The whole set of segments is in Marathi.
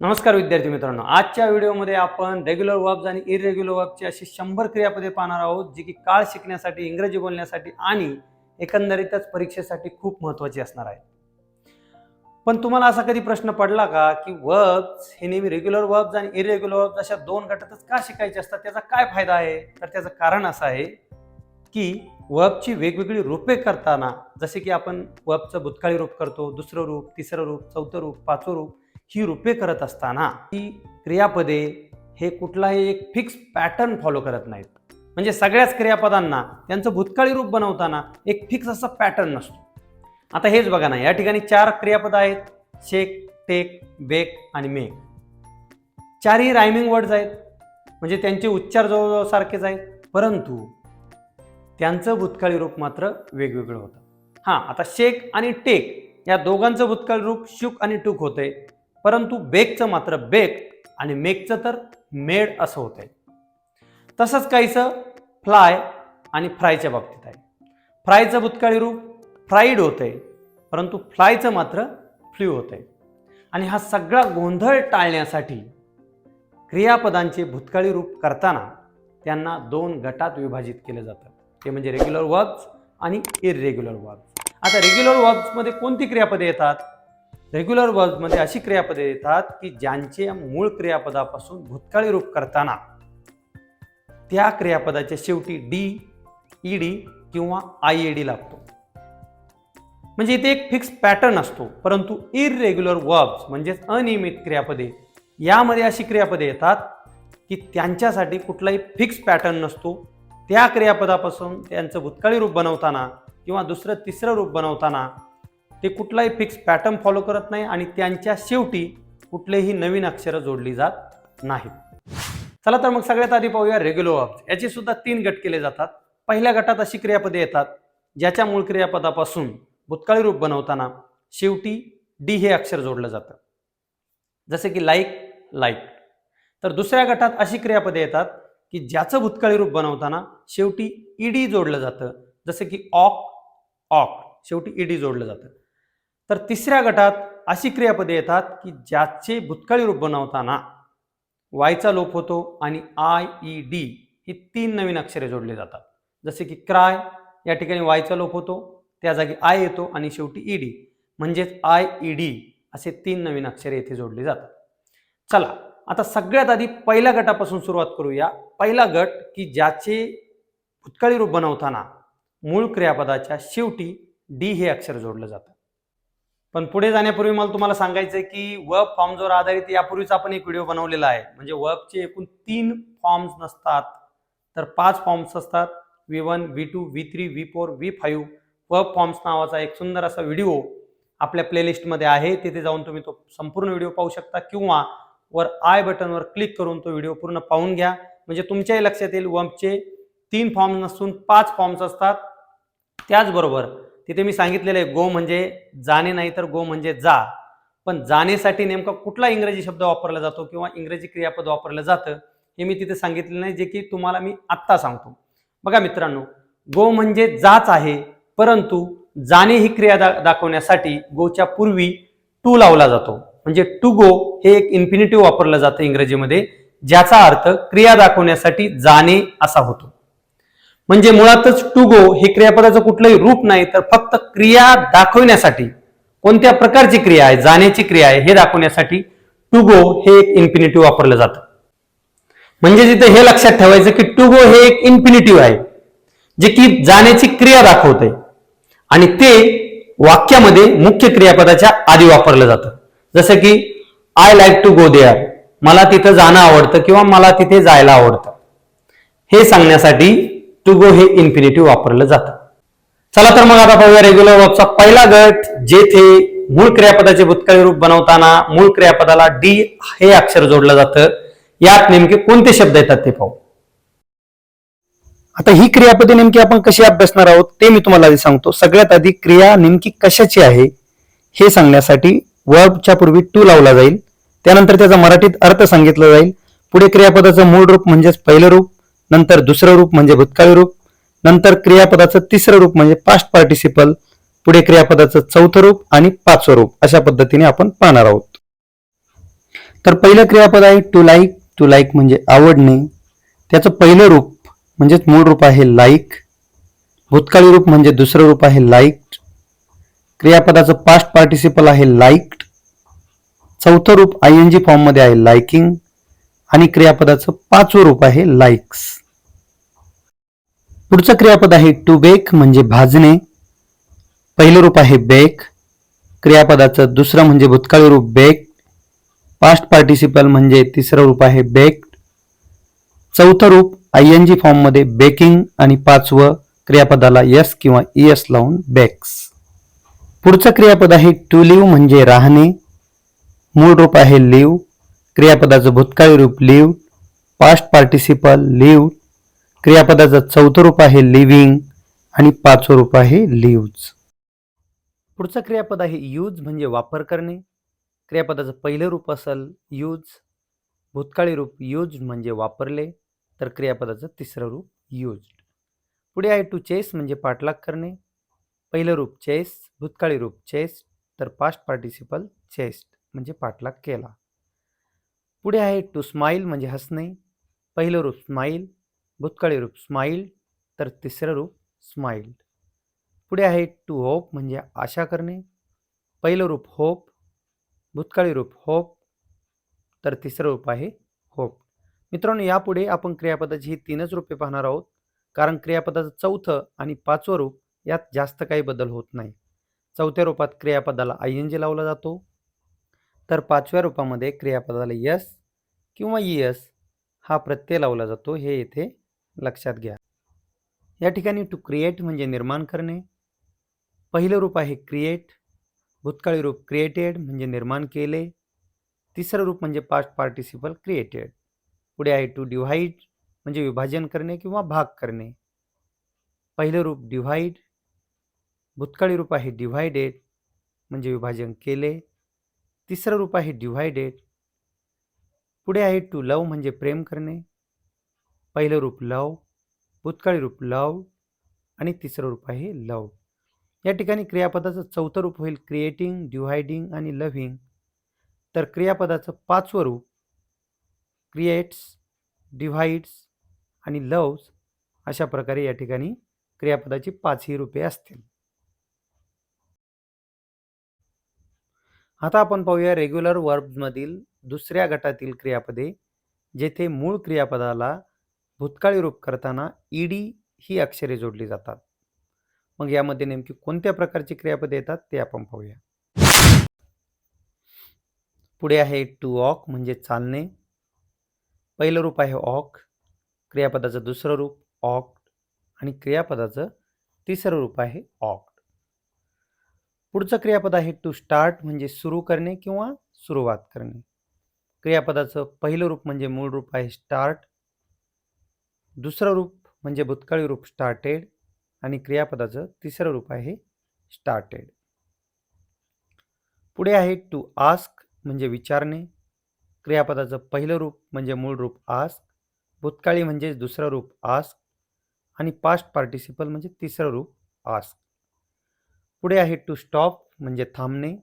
नमस्कार विद्यार्थी मित्रांनो. आजच्या व्हिडिओमध्ये आपण रेग्युलर वर्ब्स आणि इरेग्युलर वर्बची अशी शंभर क्रियापदे पाहणार आहोत जी की काळ शिकण्यासाठी इंग्रजी बोलण्यासाठी आणि एकंदरीतच परीक्षेसाठी खूप महत्त्वाची असणार आहे पण तुम्हाला असा कधी प्रश्न पडला का की वर्ब्स हे नेहमी रेग्युलर वर्ब्स आणि इरेग्युलर वर्ब्स अशा दोन गटातच का शिकायचे असतात? त्याचा काय फायदा आहे? तर त्याचं कारण असं आहे की वर्बची वेगवेगळी रूपे करताना जसे की आपण वर्बचं भूतकाळी रूप करतो दुसरं रूप तिसरं रूप चौथं रूप पाचवं रूप ही रूपे करत असताना ही क्रियापदे हे कुठलाही एक फिक्स पॅटर्न फॉलो करत नाहीत. म्हणजे सगळ्याच क्रियापदांना त्यांचं भूतकाळी रूप बनवताना एक फिक्स असा पॅटर्न नसतो. आता हेच बघा ना या ठिकाणी चार क्रियापद आहेत शेक टेक बेक आणि मेक. चारही रायमिंग वर्ड्स आहेत. म्हणजे त्यांचे उच्चार जवळजवळ सारखेच आहेत परंतु त्यांचं भूतकाळी रूप मात्र वेगवेगळं होतं. हां आता शेक आणि टेक या दोघांचं भूतकाळी रूप शुक आणि टूक होतंय. परंतु बेकचं मात्र बेक आणि मेकचं तर मेड असं होतंय. तसंच काहीचं फ्लाय आणि फ्रायच्या बाबतीत आहे. फ्रायचं भूतकाळी रूप फ्राईड आहे परंतु फ्लायचं मात्र फ्ल्यू आहे आणि हा सगळा गोंधळ टाळण्यासाठी क्रियापदांचे भूतकाळी रूप करताना त्यांना दोन गटात विभाजित केलं जातं. ते म्हणजे रेग्युलर वर्ब्स आणि इरेग्युलर वर्ब्स आता रेग्युलर वर्ब्समध्ये कोणती क्रियापदे येतात? रेग्युलर वर्बमध्ये अशी क्रियापदे येतात की ज्यांचे मूळ क्रियापदापासून भूतकाळी रूप करताना त्या क्रियापदाच्या शेवटी डी ई डी किंवा आय ए डी लागतो. म्हणजे इथे एक फिक्स पॅटर्न असतो परंतु इरेग्युलर वर्ब्स म्हणजेच अनियमित क्रियापदे यामध्ये अशी क्रियापदे येतात की त्यांच्यासाठी कुठलाही फिक्स पॅटर्न नसतो. त्या क्रियापदापासून त्यांचं भूतकाळी रूप बनवताना किंवा दुसरं तिसरं रूप बनवताना ते कुठलाही फिक्स पॅटर्न फॉलो करत नाही आणि त्यांच्या शेवटी कुठलेही नवीन अक्षरं जोडली जात नाहीत. चला तर मग सगळ्यात आधी पाहूया रेग्युलर वर्ब्स याचे सुद्धा तीन गट केले जातात. पहिल्या गटात अशी क्रियापदे येतात ज्याच्या मूळ क्रियापदापासून भूतकाळी रूप बनवताना शेवटी डी हे अक्षर जोडलं जातं. जसे की लाईक लाईक तर दुसऱ्या गटात अशी क्रियापदे येतात की ज्याचं भूतकाळी रूप बनवताना शेवटी ईडी जोडलं जातं. जसं की ऑक ऑक शेवटी ईडी जोडलं जातं. तर तिसऱ्या गटात अशी क्रियापदे येतात की ज्याचे भूतकाळी रूप बनवताना वायचा लोप होतो आणि आय ई डी ही तीन नवीन अक्षरे जोडले जातात. जसे की क्राय या ठिकाणी वायचा लोप होतो त्या जागी आय येतो आणि शेवटी ई डी. म्हणजेच आय ई डी असे तीन नवीन अक्षरे येथे जोडले जातात. चला आता सगळ्यात आधी पहिल्या गटापासून सुरुवात करूया. पहिला गट की ज्याचे भूतकाळी रूप बनवताना मूळ क्रियापदाच्या शेवटी डी हे अक्षर जोडलं जातं. पण पुढे जाण्यापूर्वी मला तुम्हाला सांगायचं आहे की वर्ब फॉर्म्सवर आधारित यापूर्वीच आपण एक व्हिडिओ बनवलेला आहे. म्हणजे वर्बचे एकूण तीन फॉर्म्स नसतात तर पाच फॉर्म्स असतात. V one V two V three V four V five verb forms नावाचा एक सुंदर असा व्हिडिओ आपल्या प्लेलिस्टमध्ये आहे. तिथे जाऊन तुम्ही तो संपूर्ण व्हिडिओ पाहू शकता किंवा वर आय बटनवर क्लिक करून तो व्हिडिओ पूर्ण पाहून घ्या. म्हणजे तुमच्याही लक्षात येईल वर्बचे तीन फॉर्म्स नसून पाच फॉर्म्स असतात. त्याचबरोबर तिथे मी सांगितलेलं आहे गो म्हणजे जाणे नाही तर गो म्हणजे जा. पण जाण्यासाठी नेमका कुठला इंग्रजी शब्द वापरला जातो किंवा इंग्रजी क्रियापद वापरलं जातं हे मी तिथे सांगितलेलं नाही जे की तुम्हाला मी आत्ता सांगतो. बघा मित्रांनो गो म्हणजे जाच आहे परंतु जाणे ही क्रिया दा दाखवण्यासाठी गोच्या पूर्वी टू लावला जातो. म्हणजे टू गो हे एक इन्फिनिटिव्ह वापरलं जातं इंग्रजीमध्ये ज्याचा अर्थ क्रिया दाखवण्यासाठी जाणे असा होतो. म्हणजे मुळातच टू गो हे क्रियापदाचं कुठलंही रूप नाही तर फक्त क्रिया दाखवण्यासाठी कोणत्या प्रकारची क्रिया आहे जाण्याची क्रिया आहे हे दाखवण्यासाठी टू गो हे एक इन्फिनिटिव्ह वापरलं जातं. म्हणजे जिथे हे लक्षात ठेवायचं की टू गो हे एक इन्फिनिटिव्ह आहे जे की जाण्याची क्रिया दाखवते आणि ते वाक्यामध्ये मुख्य क्रियापदाच्या आधी वापरलं जातं. जसं की I like to go there मला तिथं जाणं आवडतं किंवा मला तिथे जायला आवडतं. हे सांगण्यासाठी टू गो हे इन्फिनिटिव्ह वापरलं जातं. चला तर मग आता पाहूया रेग्युलर वर्बचा पहिला गट जेथे मूळ क्रियापदाचे भूतकाळी रूप बनवताना मूळ क्रियापदाला डी हे अक्षर जोडलं जातं. यात नेमके कोणते शब्द येतात ते पाहू. आता ही क्रियापदे नेमकी आपण कशी अभ्यासणार आहोत ते मी तुम्हाला आधी सांगतो. सगळ्यात आधी क्रिया नेमकी कशाची आहे हे सांगण्यासाठी वर्बच्या पूर्वी टू लावला जाईल. त्यानंतर त्याचा मराठीत अर्थ सांगितला जाईल. पुढे क्रियापदाचं मूळ रूप म्हणजेच पहिलं रूप. नंतर दुसरं रूप म्हणजे भूतकाळी रूप नंतर क्रियापदाचं तिसरं रूप म्हणजे पास्ट पार्टिसिपल पुढे क्रियापदाचं चौथं रूप आणि पाचवं रूप अशा पद्धतीने आपण पाहणार आहोत. तर पहिलं क्रियापद आहे टू लाईक टू लाईक म्हणजे आवडणे. त्याचं पहिलं रूप म्हणजेच मूळ रूप आहे लाईक भूतकाळी रूप म्हणजे दुसरं रूप आहे लाईक्ड क्रियापदाचं पास्ट पार्टिसिपल आहे लाईक्ड चौथं रूप आय एन जी फॉर्ममध्ये आहे लाइकिंग आणि क्रियापदाचं पाचवं रूप आहे लाईक्स पुढचं क्रियापद आहे टू बेक म्हणजे भाजणे. पहिलं रूप आहे बेक क्रियापदाचं दुसरं म्हणजे भूतकाळी रूप बेक पास्ट पार्टिसिपल म्हणजे तिसरं रूप आहे बेक चौथं रूप आय एन जी फॉर्ममध्ये बेकिंग आणि पाचवं क्रियापदाला यस किंवा एस लावून बेक्स पुढचं क्रियापद आहे टू लिव्ह म्हणजे राहणे. मूळ रूप आहे लिव्ह क्रियापदाचं भूतकाळी रूप लिव्ह पास्ट पार्टिसिपल लिव्ह क्रियापदाचं चौथं रूप आहे लिव्हिंग आणि पाचवं रूप आहे लिव्ज पुढचं क्रियापद आहे यूज म्हणजे वापर करणे. क्रियापदाचं पहिलं रूप असेल यूज भूतकाळी रूप यूज म्हणजे वापरले. तर क्रियापदाचं तिसरं रूप यूज्ड पुढे आहे टू चेस म्हणजे पाठलाग करणे. पहिलं रूप चेस भूतकाळी रूप चेस्ट तर पास्ट पार्टिसिपल चेस्ट म्हणजे पाठलाग केला. पुढे आहे टू स्माईल म्हणजे हसणे. पहिलं रूप स्माईल भूतकाळी रूप स्माईल तर तिसरं रूप स्माइल्ड पुढे आहे टू होप म्हणजे आशा करणे. पहिलं रूप होप. भूतकाळी रूप होप. तर तिसरं रूप आहे होप. मित्रांनो यापुढे आपण क्रियापदाची ही तीनच रूपे पाहणार आहोत. कारण क्रियापदाचं चौथं आणि पाचवं रूप यात जास्त काही बदल होत नाही. चौथ्या रूपात क्रियापदाला आय एन जी लावला जातो. तर पाचव्या रूपामध्ये क्रियापदाला यस किंवा यस हा प्रत्यय लावला जातो. हे येथे लक्षात घ्या. या ठिकाणी टू क्रिएट म्हणजे निर्माण करणे. पहिलं रूप आहे क्रिएट भूतकाळी रूप क्रिएटेड म्हणजे निर्माण केले. तिसरं रूप म्हणजे पास्ट पार्टिसिपल क्रिएटेड पुढे आहे टू डिव्हाइड म्हणजे विभाजन करणे किंवा भाग करणे. पहिलं रूप डिव्हाइड भूतकाळी रूप आहे डिव्हायडेड म्हणजे विभाजन केले. तिसरं रूप आहे डिव्हायडेड पुढे आहे टू लव म्हणजे प्रेम करणे. पहिलं रूप लव भूतकाळी रूप लव आणि तिसरं रूप आहे लव. या ठिकाणी क्रियापदाचं चौथं रूप होईल क्रिएटिंग डिव्हायडिंग आणि लव्हिंग तर क्रियापदाचं पाचवं रूप क्रिएट्स डिव्हाइड्स आणि लव्स अशा प्रकारे या ठिकाणी क्रियापदाची पाचही रूपे असतील. आता आपण पाहूया रेग्युलर वर्ब्समधील दुसऱ्या गटातील क्रियापदे जेथे मूळ क्रियापदाला भूतकाळी रूप करताना ईडी ही अक्षरे जोडली जातात. मग यामध्ये नेमकी कोणत्या प्रकारची क्रियापदे येतात ते आपण पाहूया. पुढे आहे टू ऑक म्हणजे चालणे. पहिलं रूप आहे ऑक क्रियापदाचं दुसरं रूप ऑक्ट आणि क्रियापदाचं तिसरं रूप आहे ऑक्ट पुढचं क्रियापद आहे टू स्टार्ट म्हणजे सुरू करणे किंवा सुरुवात करणे. क्रियापदाचं पहिलं रूप म्हणजे मूळ रूप आहे स्टार्ट दुसरं रूप म्हणजे भूतकाळी रूप स्टार्टेड आणि क्रियापदाचं तिसरं रूप आहे स्टार्टेड पुढे आहे टू आस्क म्हणजे विचारणे. क्रियापदाचं पहिलं रूप म्हणजे मूळ रूप आस्क भूतकाळी म्हणजे दुसरं रूप आस्क आणि पास्ट पार्टिसिपल म्हणजे तिसरं रूप आस्क पुढे आहे टू स्टॉप म्हणजे थांबणे.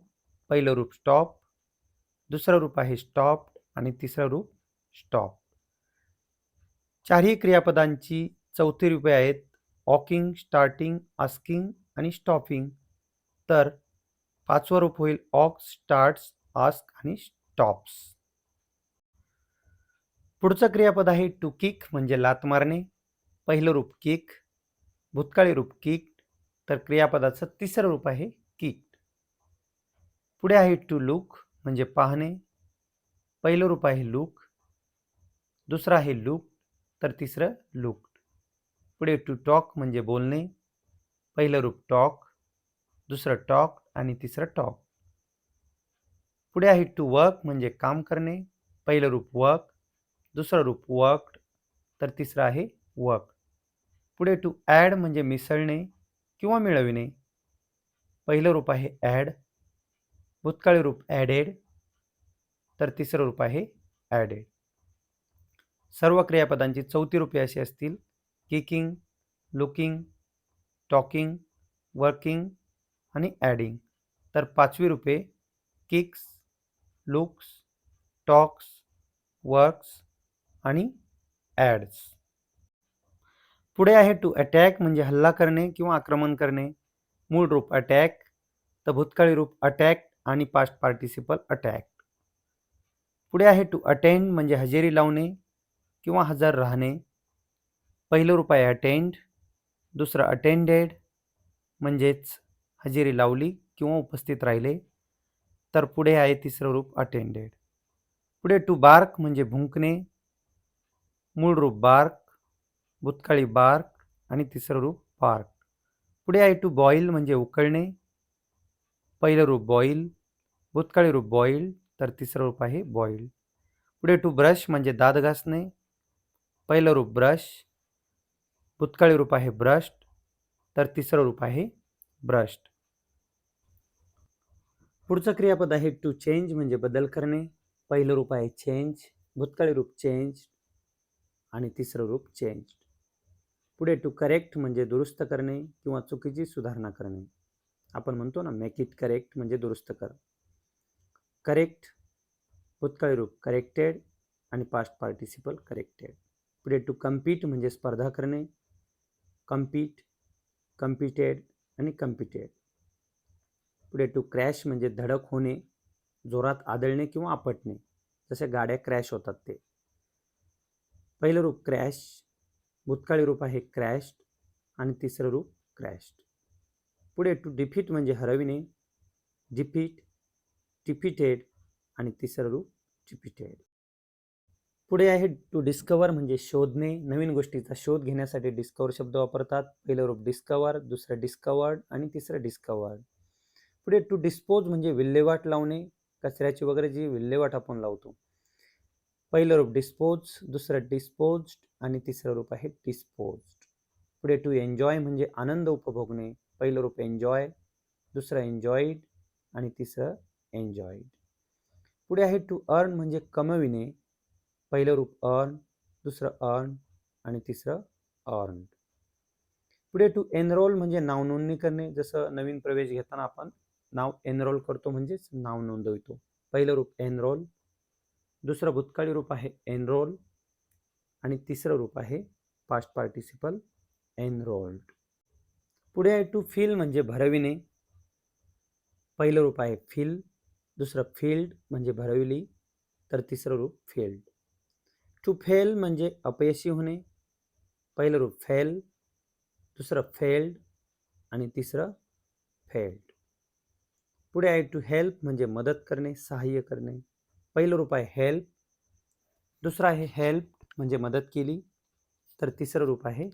पहिलं रूप स्टॉप दुसरं रूप आहे स्टॉप आणि तिसरं रूप स्टॉप चारही क्रियापदांची चौथी रूपे आहेत. वॉकिंग स्टार्टिंग आस्किंग आणि स्टॉपिंग तर पाचवं रूप होईल ऑक स्टार्ट्स आस्क आणि स्टॉप्स पुढचं क्रियापद आहे टू किक म्हणजे लात मारणे. पहिलं रूप किक भूतकाळी रूप किक तर क्रियापदाचं तिसरं रूप आहे किक पुढे आहे टू लुक म्हणजे पाहणे. पहिलं रूप आहे लुक दुसरं आहे लुक तर तिसरं लुक पुढे टू टॉक म्हणजे बोलणे. पहिलं रूप टॉक दुसरं टॉक आणि तिसरं टॉक पुढे आहे टू वर्क म्हणजे काम करणे. पहिलं रूप वर्क दुसरं रूप वर्कड तर तिसरं आहे वर्क पुढे टू ॲड म्हणजे मिसळणे किंवा मिळविणे. पहिलं रूप आहे ॲड भूतकाळी रूप ॲडेड तर तिसरं रूप आहे ॲडेड सर्व क्रियापदांची चौथी रूपे अशी असतील. किकिंग लुकिंग टॉकिंग वर्किंग आणि ॲडिंग. तर पाचवी रूपे किक्स लुक्स टॉक्स वर्क्स आणि ॲड्स. पुढे आहे टू अटॅक म्हणजे हल्ला करणे किंवा आक्रमण करणे. मूळ रूप अटॅक तर भूतकाळी रूप अटॅक आणि पास्ट पार्टिसिपल अटॅक. पुढे आहे टू अटेंड म्हणजे हजेरी लावणे. किंवा हजर राहणे. पहिलं रूप आहे अटेंड दुसरं अटेंडेड म्हणजेच हजेरी लावली किंवा उपस्थित राहिले. तर पुढे आहे तिसरं रूप अटेंडेड पुढे टू बार्क म्हणजे भुंकणे. मूळ रूप बार्क भूतकाळी बार्क आणि तिसरं रूप पार्क पुढे आहे टू बॉईल म्हणजे उकळणे. पहिलं रूप बॉईल भूतकाळी रूप बॉईल तर तिसरं रूप आहे बॉईल पुढे टू ब्रश म्हणजे दात घासणे. पहिलं रूप ब्रश भूतकाळी रूप आहे ब्रश्ड तर तिसरं रूप आहे ब्रश्ड पुढचं क्रियापद आहे टू चेंज म्हणजे बदल करणे. पहिलं रूप आहे चेंज भूतकाळी रूप चेंज आणि तिसरं रूप चेंज पुढे टू करेक्ट म्हणजे दुरुस्त करणे किंवा चुकीची सुधारणा करणे. आपण म्हणतो ना मेक इट करेक्ट म्हणजे दुरुस्त कर. करेक्ट भूतकाळी रूप करेक्टेड आणि पास्ट पार्टिसिपल करेक्टेड पुढे टू कम्पीट म्हणजे स्पर्धा करणे कम्पीट कम्पिटेड आणि कम्पिटेड पुढे टू क्रॅश म्हणजे धडक होणे जोरात आदळणे किंवा आपटणे जसे गाड्या क्रॅश होतात ते. पहिलं रूप क्रॅश भूतकाळी रूप आहे क्रॅश्ड आणि तिसरं रूप क्रॅश्ड पुढे टू डिफीट म्हणजे हरविणे डिफीट डिफिटेड आणि तिसरं रूप डिफिटेड पुढे आहे टू डिस्कवर म्हणजे शोधणे. नवीन गोष्टीचा शोध घेण्यासाठी डिस्कवर शब्द वापरतात. पहिलं रूप डिस्कवर दुसरं डिस्कवर्ड आणि तिसरं डिस्कवर्ड पुढे टू डिस्पोज म्हणजे विल्हेवाट लावणे. कचऱ्याची वगैरे जी विल्हेवाट आपण लावतो. पहिलं रूप डिस्पोज दुसरं डिस्पोज्ड आणि तिसरं रूप आहे डिस्पोज्ड पुढे टू एन्जॉय म्हणजे आनंद उपभोगणे. पहिलं रूप एन्जॉय दुसरं एन्जॉईड आणि तिसरं एन्जॉईड पुढे आहे टू अर्न म्हणजे कमविणे. पहिलं रूप अर्न दुसरं अर्न आणि तिसरं अर्न पुढे टू एनरोल म्हणजे नाव नोंदणी करणे. जसं नवीन प्रवेश घेताना आपण नाव एनरोल करतो म्हणजेच नाव नोंदवितो. पहिलं रूप एनरोल दुसरं भूतकाळी रूप आहे एनरोल आणि तिसरं रूप आहे पास्ट पार्टिसिपल एनरोल्ड पुढे आहे टू फील म्हणजे भरविणे. पहिलं रूप आहे फिल दुसरं फील्ड म्हणजे भरविली तर तिसरं रूप फील्ड टू फेल म्हणजे अपयशी होणे. पहिलं रूप फेल दुसरं फेल्ड आणि तिसरं फेल्ड पुढे आहे टू हेल्प म्हणजे मदत करणे सहाय्य करणे. पहिलं रूप आहे हेल्प दुसरं आहे हेल्प म्हणजे मदत केली तर तिसरं रूप आहे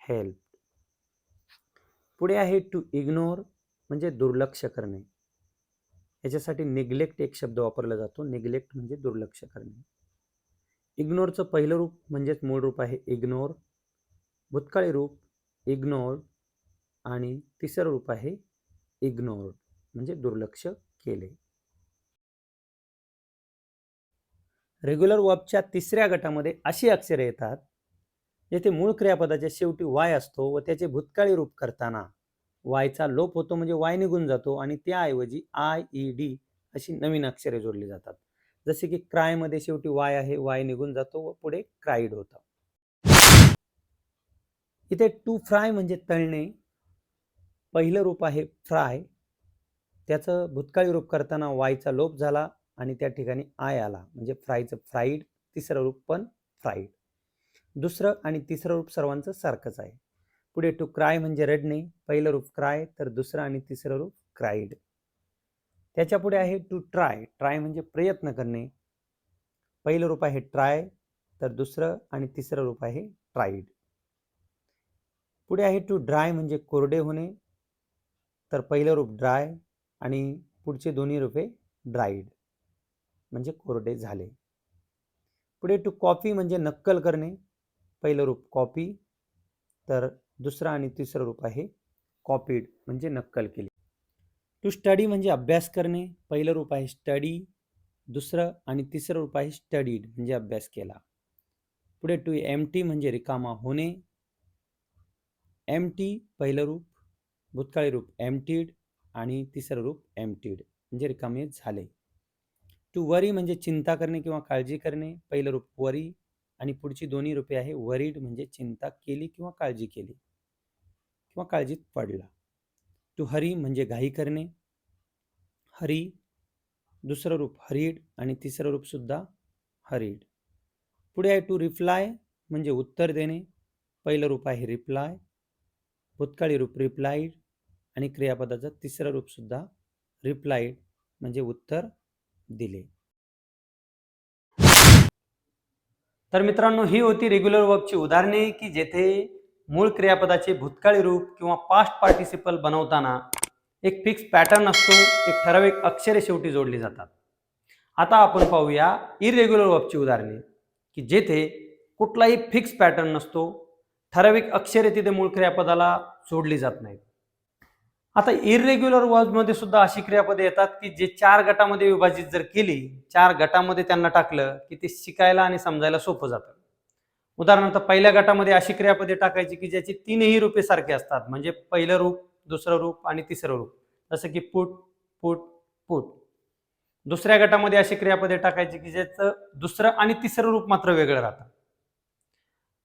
हेल्प पुढे आहे टू इग्नोर म्हणजे दुर्लक्ष करणे. याच्यासाठी निग्लेक्ट एक शब्द वापरला जातो. निग्लेक्ट म्हणजे दुर्लक्ष करणे. इग्नोरचं पहिलं रूप म्हणजेच मूळ रूप आहे इग्नोर भूतकाळी रूप इग्नोर आणि तिसरं रूप आहे इग्नोर म्हणजे दुर्लक्ष केले. रेग्युलर वर्बच्या तिसऱ्या गटामध्ये अशी अक्षरे येतात जेथे मूळ क्रियापदाच्या शेवटी वाय असतो व त्याचे भूतकाळी रूप करताना वायचा लोप होतो म्हणजे वाय निघून जातो आणि त्याऐवजी आय ई डी अशी नवीन अक्षरे जोडली जातात. जसे की क्रायमध्ये शेवटी वाय आहे वाय निघून जातो व पुढे क्राईड होतं. इथे टू फ्राय म्हणजे तळणे. पहिलं रूप आहे फ्राय त्याचं भूतकाळी रूप करताना वायचा लोप झाला आणि त्या ठिकाणी आय आला. म्हणजे फ्रायचं फ्राईड तिसरं रूप पण फ्राईड दुसरं आणि तिसरं रूप सर्वांचं सारखंच आहे. पुढे टू क्राय म्हणजे रडणे. पहिलं रूप क्राय तर दुसरं आणि तिसरं रूप क्राईड त्याच्या पुढे आहे टू ट्राय ट्राय म्हणजे प्रयत्न करणे. पहिलं रूप आहे ट्राय तर दुसरं आणि तिसरं रूप आहे ट्राईड पुढे आहे टू ड्राय म्हणजे कोरडे होणे. तर पहिलं रूप ड्राय आणि पुढचे दोन्ही रूपे ड्राईड म्हणजे कोरडे झाले. पुढे टू कॉपी म्हणजे नक्कल करणे. पहिलं रूप कॉपी तर दुसरं आणि तिसरं रूप आहे कॉपीड म्हणजे नक्कल केली. टू स्टडी म्हणजे अभ्यास करणे. पहिलं रूप आहे स्टडी दुसरं आणि तिसरं रूप आहे स्टडीड म्हणजे अभ्यास केला. पुढे टू एम टी म्हणजे रिकामा होणे. एम टी पहिलं रूप भूतकाळी रूप एमटीड आणि तिसरं रूप एमटीड म्हणजे रिकामे झाले. टू वरी म्हणजे चिंता करणे किंवा काळजी करणे. पहिलं रूप वरी आणि पुढची दोन्ही रूपे आहे वरीड म्हणजे चिंता केली किंवा काळजी केली किंवा काळजीत पडला. तू हरी म्हणजे घाई करणे. हरी दुसरं रूप हरीड आणि तिसरं रूप सुद्धा हरीड. पुढे आहे टू रिप्लाय म्हणजे उत्तर देणे. पहिलं रूप आहे रिप्लाय भूतकाळी रूप रिप्लाईड आणि क्रियापदाचं तिसरं रूप सुद्धा रिप्लाईड म्हणजे उत्तर दिले. तर मित्रांनो ही होती रेग्युलर वर्कची उदाहरणे की जेथे मूळ क्रियापदाचे भूतकाळी रूप किंवा पास्ट पार्टिसिपल बनवताना एक फिक्स पॅटर्न असतो एक ठराविक अक्षरे शेवटी जोडली जातात. आता आपण पाहूया इरेग्युलर वर्बची उदाहरणे की जेथे कुठलाही फिक्स पॅटर्न नसतो ठराविक अक्षरे तिथे मूळ क्रियापदाला जोडली जात नाहीत. आता इरेग्युलर वर्बमध्ये सुद्धा अशी क्रियापदे येतात की जे चार गटामध्ये विभाजित जर केली चार गटामध्ये त्यांना टाकलं की ते शिकायला आणि समजायला सोपं जातं. उदाहरणार्थ पहिल्या गटामध्ये अशी क्रियापदे टाकायची की ज्याची तीनही रूपे सारखी असतात. म्हणजे पहिलं रूप दुसरं रूप आणि तिसरं रूप. जसं की पुट पुट पुट. दुसऱ्या गटामध्ये अशी क्रियापदे टाकायची की ज्याचं दुसरं आणि तिसरं रूप मात्र वेगळं राहतं.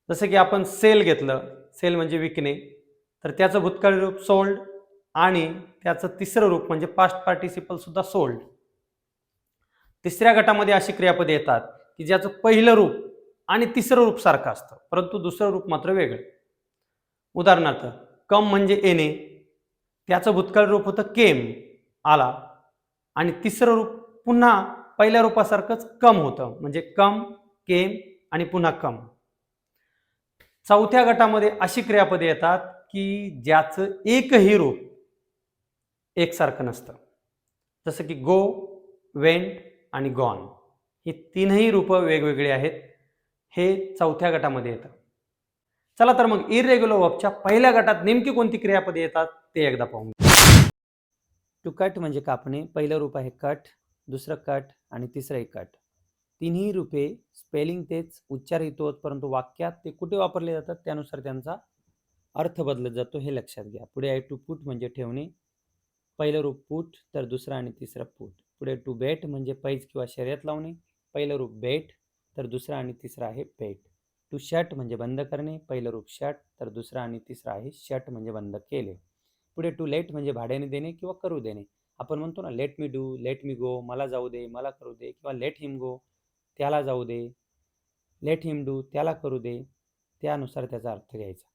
जसं की आपण सेल घेतलं सेल म्हणजे विकणे. तर त्याचं भूतकाळी रूप सोल्ड आणि त्याचं तिसरं रूप म्हणजे पास्ट पार्टिसिपल सुद्धा सोल्ड. तिसऱ्या गटामध्ये अशी क्रियापदे येतात की ज्याचं पहिलं रूप आणि तिसरं रूप सारखं असतं. परंतु दुसरं रूप मात्र वेगळं. उदाहरणार्थ कम म्हणजे येणे त्याचं भूतकाळ रूप होतं केम आला. आणि तिसरं रूप पुन्हा पहिल्या रूपासारखंच कम होतं. म्हणजे कम केम आणि पुन्हा कम. चौथ्या गटामध्ये अशी क्रियापदे येतात की ज्याचं एकही रूप एकसारखं नसतं. जसं की गो वेंट आणि गॉन. ही तीनही रूपं वेगवेगळी आहेत. हे चौथ्या गटामध्ये येतं. चला तर मग इरेग्युलर वर्बच्या पहिल्या गटात नेमकी कोणती क्रियापदे येतात ते एकदा पाहू टू कट म्हणजे कापणे पहिलं रूप आहे कट दुसरं कट आणि तिसरं कट तिन्ही रूपे स्पेलिंग तेच उच्चार येतो परंतु वाक्यात ते कुठे वापरले जातात त्यानुसार त्यांचा अर्थ बदलत जातो हे लक्षात घ्या. पुढे आहे टू पुट म्हणजे ठेवणे पहिलं रूप पुट तर दुसरं आणि तिसरं पुट पुढे टू बेट म्हणजे पैज किंवा शर्यत लावणे पहिलं रूप बेट तर दुसरं आणि तिसरं आहे पेट. टू शट म्हणजे बंद करणे. पहिलं रूप शट तर दुसरं आणि तिसरं आहे शट म्हणजे बंद केले. पुढे टू लेट म्हणजे भाड्याने देणे किंवा करू देणे. आपण म्हणतो ना let me do let me go मला जाऊ दे मला करू दे किंवा लेट हिम गो त्याला जाऊ दे. लेट हिम डू त्याला करू दे. त्यानुसार त्याचा अर्थ घ्यायचा.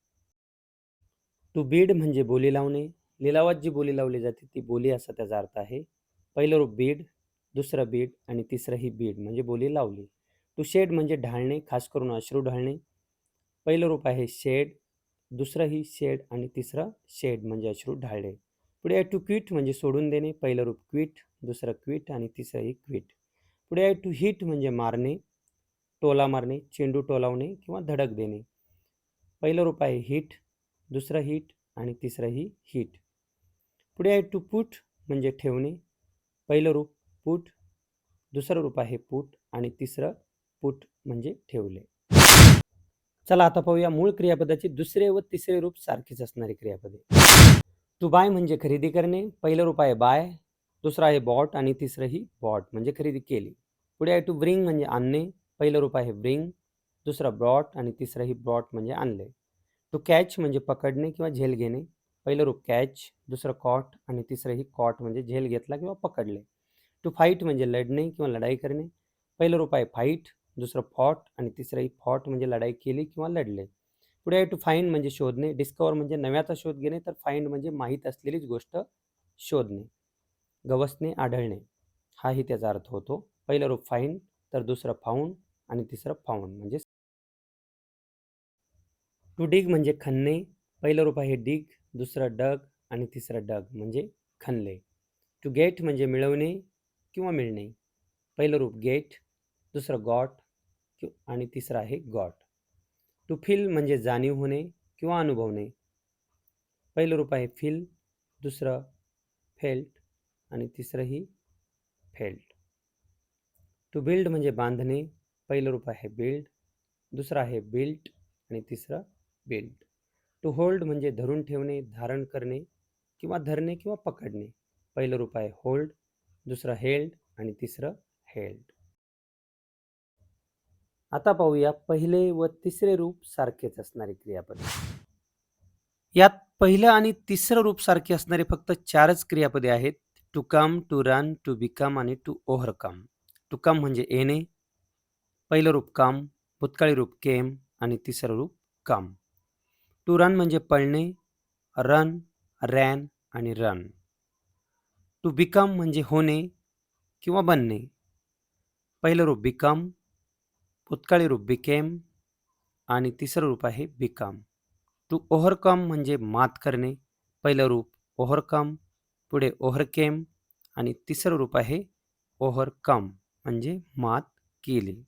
टू बीड म्हणजे बोली लावणे. लिलावात जी बोली लावली जाते ती बोली असा त्याचा अर्थ आहे. पहिलं रूप बीड दुसरं बीड आणि तिसरं ही बीड म्हणजे बोली लावली. टू शेड म्हणजे ढाळणे खास करून अश्रू ढाळणे पहिलं रूप आहे शेड दुसरं ही शेड आणि तिसरं शेड म्हणजे अश्रू ढाळणे पुढे आहे टू क्विट म्हणजे सोडून देणे पहिलं रूप क्विट दुसरं क्विट आणि तिसरं ही क्विट पुढे आहे टू हिट म्हणजे मारणे टोला मारणे चेंडू टोलावणे किंवा धडक देणे. पहिलं रूप आहे हिट दुसरं हिट आणि तिसरं ही हिट पुढे आहे टू पुट म्हणजे ठेवणे पहिलं रूप पुट दुसरं रूप आहे पुट आणि तिसरं पुट म्हणजे ठेवले. चला आता पाहूया मूळ क्रियापदाचे दुसरे व तिसरे रूप सारखीच असणारी क्रियापदे. टू बाय म्हणजे खरेदी करणे पहिलं रूप आहे बाय दुसरं आहे बॉट आणि तिसरं ही बॉट म्हणजे खरेदी केली. पुढे आहे टू ब्रिंग म्हणजे आणणे पहिलं रूप आहे ब्रिंग दुसरं ब्रॉट आणि तिसरं ही ब्रॉट म्हणजे आणले. टू कॅच म्हणजे पकडणे किंवा झेल घेणे पहिलं रूप कॅच दुसरं कॉट आणि तिसरं ही कॉट म्हणजे झेल घेतला किंवा पकडले. टू फाईट म्हणजे लढणे किंवा लढाई करणे पहिलं रूप आहे फाईट दुसरं फॉट आणि तिसरं ही फॉट म्हणजे लढाई केली किंवा लढले. पुढे आहे टू फाईंड म्हणजे शोधणे. डिस्कवर म्हणजे नव्याचा शोध घेणे तर फाईंड म्हणजे माहीत असलेलीच गोष्ट शोधणे. गवसणे आढळणे. हाही त्याचा अर्थ होतो. पहिलं रूप फाईंड तर दुसरं फाऊंड आणि तिसरं फाऊंड म्हणजे टू डिग म्हणजे खणणे. पहिलं रूप आहे डिग दुसरं डग आणि तिसरं डग म्हणजे खणले. टू गेट म्हणजे मिळवणे किंवा मिळणे. पहिलं रूप गेट दुसरं गॉट आणि तिसरं आहे गॉट टू फील म्हणजे जाणीव होणे किंवा अनुभवणे पहिलं रूप आहे फील दुसरं फेल्ट आणि तिसरं ही फेल्ट. टू बिल्ड म्हणजे बांधणे पहिलं रूप आहे बिल्ड दुसरं आहे बिल्ट आणि तिसरं बिल्ड. टू होल्ड म्हणजे धरून ठेवणे धारण करणे किंवा धरणे किंवा पकडणे. पहिलं रूप आहे होल्ड दुसरं हेल्ड आणि तिसरं हेल्ड. आता पाहूया पहिले व तिसरे रूप सारखेच असणारे क्रियापद. यात पहिलं आणि तिसरं रूप सारखे असणारे फक्त चारच क्रियापदे आहेत. To come to run to become आणि टू ओव्हरकम टू कम म्हणजे येणे पहिलं रूप काम भूतकाळी रूप केम आणि तिसरं रूप काम टू रन म्हणजे पळणे रन रॅन आणि रन टू बिकम म्हणजे होणे किंवा बनणे. पहिलं रूप बिकम भूतकाळी रूप बिकेम आणि तिसरं रूप आहे बिकाम टू ओव्हरकम म्हणजे मात करणे. पहिलं रूप ओव्हरकम पुढे ओव्हरकेम आणि तिसरं रूप आहे ओव्हरकम म्हणजे मात केली.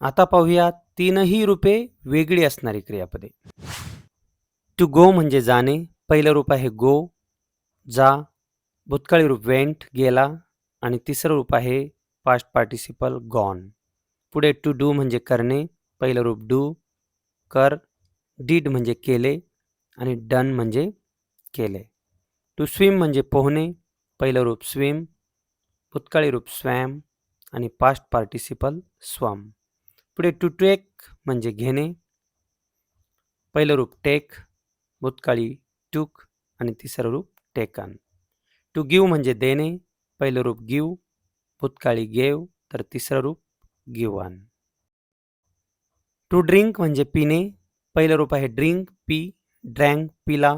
आता पाहूया तीनही रूपे वेगळी असणारी क्रियापदे. टू गो म्हणजे जाणे. पहिलं रूप आहे गो जा. भूतकाळी रूप वेंट गेला. आणि तिसरं रूप आहे पास्ट पार्टिसिपल गॉन. पुढे टू डू म्हणजे करणे पहिलं रूप डू कर डीड म्हणजे केले आणि डन म्हणजे केले. टू स्विम म्हणजे पोहणे पहिलं रूप स्विम भूतकाळी रूप स्वॅम आणि पास्ट पार्टिसिपल स्वम पुढे टू टेक म्हणजे घेणे पहिलं रूप टेक भूतकाळी टूक आणि तिसरं रूप टेकन टू गिव म्हणजे देणे पहिलं रूप गिव भूतकाळी गेव तर तिसरं रूप गिवन टू ड्रिंक म्हणजे पिणे. पहिलं रूप आहे ड्रिंक पी ड्रँक पिला.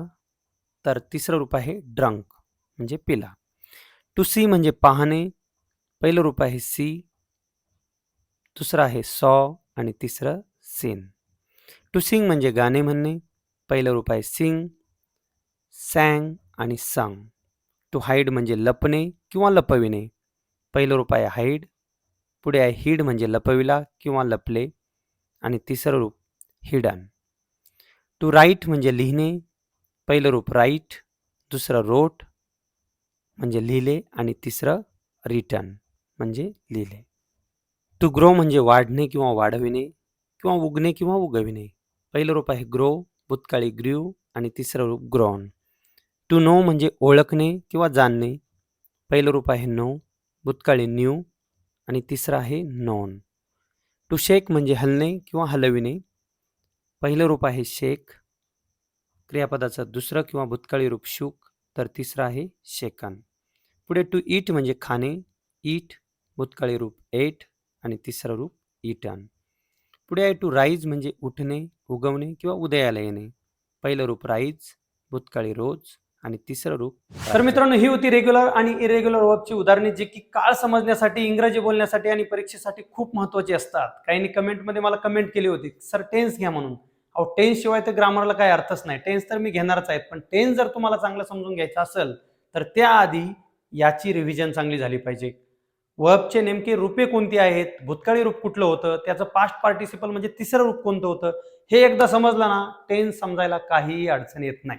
तर तिसरं रूप आहे ड्रंक म्हणजे पिला. टू सी म्हणजे पाहणे. पहिलं रूप आहे सी दुसरं आहे सॉ आणि तिसरं सीन टू सिंग म्हणजे गाणे म्हणणे. पहिलं रूप आहे सिंग सॅंग आणि संग टू हाईड म्हणजे लपणे किंवा लपविणे. पहिलं रूप आहे हाईड पुढे आहे हिड म्हणजे लपविला किंवा लपले आणि तिसरं रूप हिडन. टू राईट म्हणजे लिहिणे पहिलं रूप राईट दुसरं रोट म्हणजे लिहिले आणि तिसरं रिटर्न म्हणजे लिहिले. टू ग्रो म्हणजे वाढणे किंवा वाढविणे किंवा उगणे किंवा उगविणे. पहिलं रूप आहे ग्रो भूतकाळी ग्रीव आणि तिसरं रूप ग्रोन. टू नो म्हणजे ओळखणे किंवा जाणणे. पहिलं रूप आहे नो भूतकाळी न्यू आणि तिसरं आहे नॉन. टू शेक म्हणजे हलणे किंवा हलविणे. पहिलं रूप आहे शेक. क्रियापदाचं दुसरं किंवा भूतकाळी रूप शुक तर तिसरं आहे शेकन. पुढे टू ईट म्हणजे खाणे. ईट भूतकाळी रूप एट आणि तिसरं रूप ईटन. पुढे आहे टू राईज म्हणजे उठणे उगवणे किंवा उदयाला येणे. पहिलं रूप राईज भूतकाळी रोज. आणि तिसरं रूप तर मित्रांनो ही होती रेग्युलर आणि इरेग्युलर वर्बची उदाहरणे जी की काळ समजण्यासाठी इंग्रजी बोलण्यासाठी आणि परीक्षेसाठी खूप महत्वाची असतात. काहींनी कमेंटमध्ये मला कमेंट केली होती. सर टेन्स घ्या म्हणून. अहो टेन्स शिवाय तर ग्रामरला काही अर्थच नाही. टेन्स तर मी घेणारच आहेत पण टेन्स जर तुम्हाला चांगलं समजून घ्यायचं असेल तर त्याआधी याची रिव्हिजन चांगली झाली पाहिजे. वर्बचे नेमके रूपे कोणती आहेत? भूतकाळी रूप कुठलं होतं? त्याचं पास्ट पार्टिसिपल म्हणजे तिसरं रूप कोणतं होतं? हे एकदा समजलं ना टेन्स समजायला काहीही अडचण येत नाही.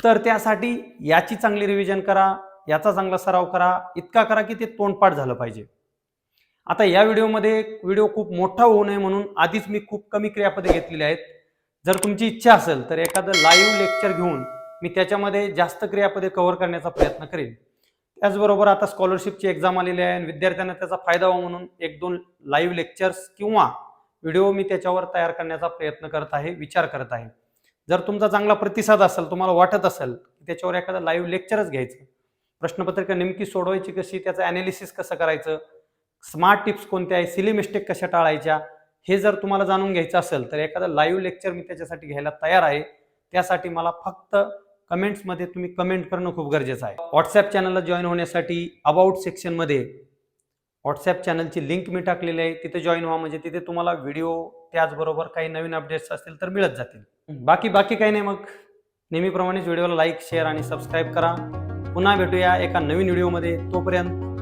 तर त्यासाठी याची चांगली रिव्हिजन करा याचा चांगला सराव करा इतका करा की ते तोंडपाठ झालं पाहिजे. आता या व्हिडिओमध्ये व्हिडिओ खूप मोठा होऊ नये म्हणून आधीच मी खूप कमी क्रियापदे घेतलेली आहेत. जर तुमची इच्छा असेल तर एखादं लाईव्ह लेक्चर घेऊन मी त्याच्यामध्ये जास्त क्रियापदे कव्हर करण्याचा प्रयत्न करेन. त्याचबरोबर आता स्कॉलरशिपची एक्झाम आलेली आहे आणि विद्यार्थ्यांना त्याचा फायदा व्हावा म्हणून एक दोन लाईव्ह लेक्चर्स किंवा व्हिडिओ मी त्याच्यावर तयार करण्याचा प्रयत्न करत आहे विचार करत आहे. जर तुमचा चांगला प्रतिसाद असेल तुम्हाला वाटत असेल की त्याच्यावर एखादं लाईव्ह लेक्चरच घ्यायचं. प्रश्नपत्रिका नेमकी सोडवायची कशी त्याचं ॲनालिसिस कसं करायचं स्मार्ट टिप्स कोणत्या आहे सिली मिस्टेक कशा टाळायच्या हे जर तुम्हाला जाणून घ्यायचं असेल तर एखादं लाईव्ह लेक्चर मी त्याच्यासाठी घ्यायला तयार आहे. त्यासाठी मला फक्त कमेंट्समध्ये तुम्ही कमेंट करणं खूप गरजेचं आहे. व्हॉट्सॲप चॅनलला जॉईन होण्यासाठी अबाउट सेक्शनमध्ये व्हॉट्सॲप चॅनलची लिंक मी टाकलेली आहे. तिथे जॉईन व्हा. म्हणजे तिथे तुम्हाला व्हिडिओ त्याचबरोबर काही नवीन अपडेट्स असतील तर मिळत जातील. बाकी बाकी काही नाही मग. नेहमीप्रमाणेच व्हिडिओला लाईक शेअर आणि सबस्क्राईब करा. पुन्हा भेटूया एका नवीन व्हिडिओमध्ये तोपर्यंत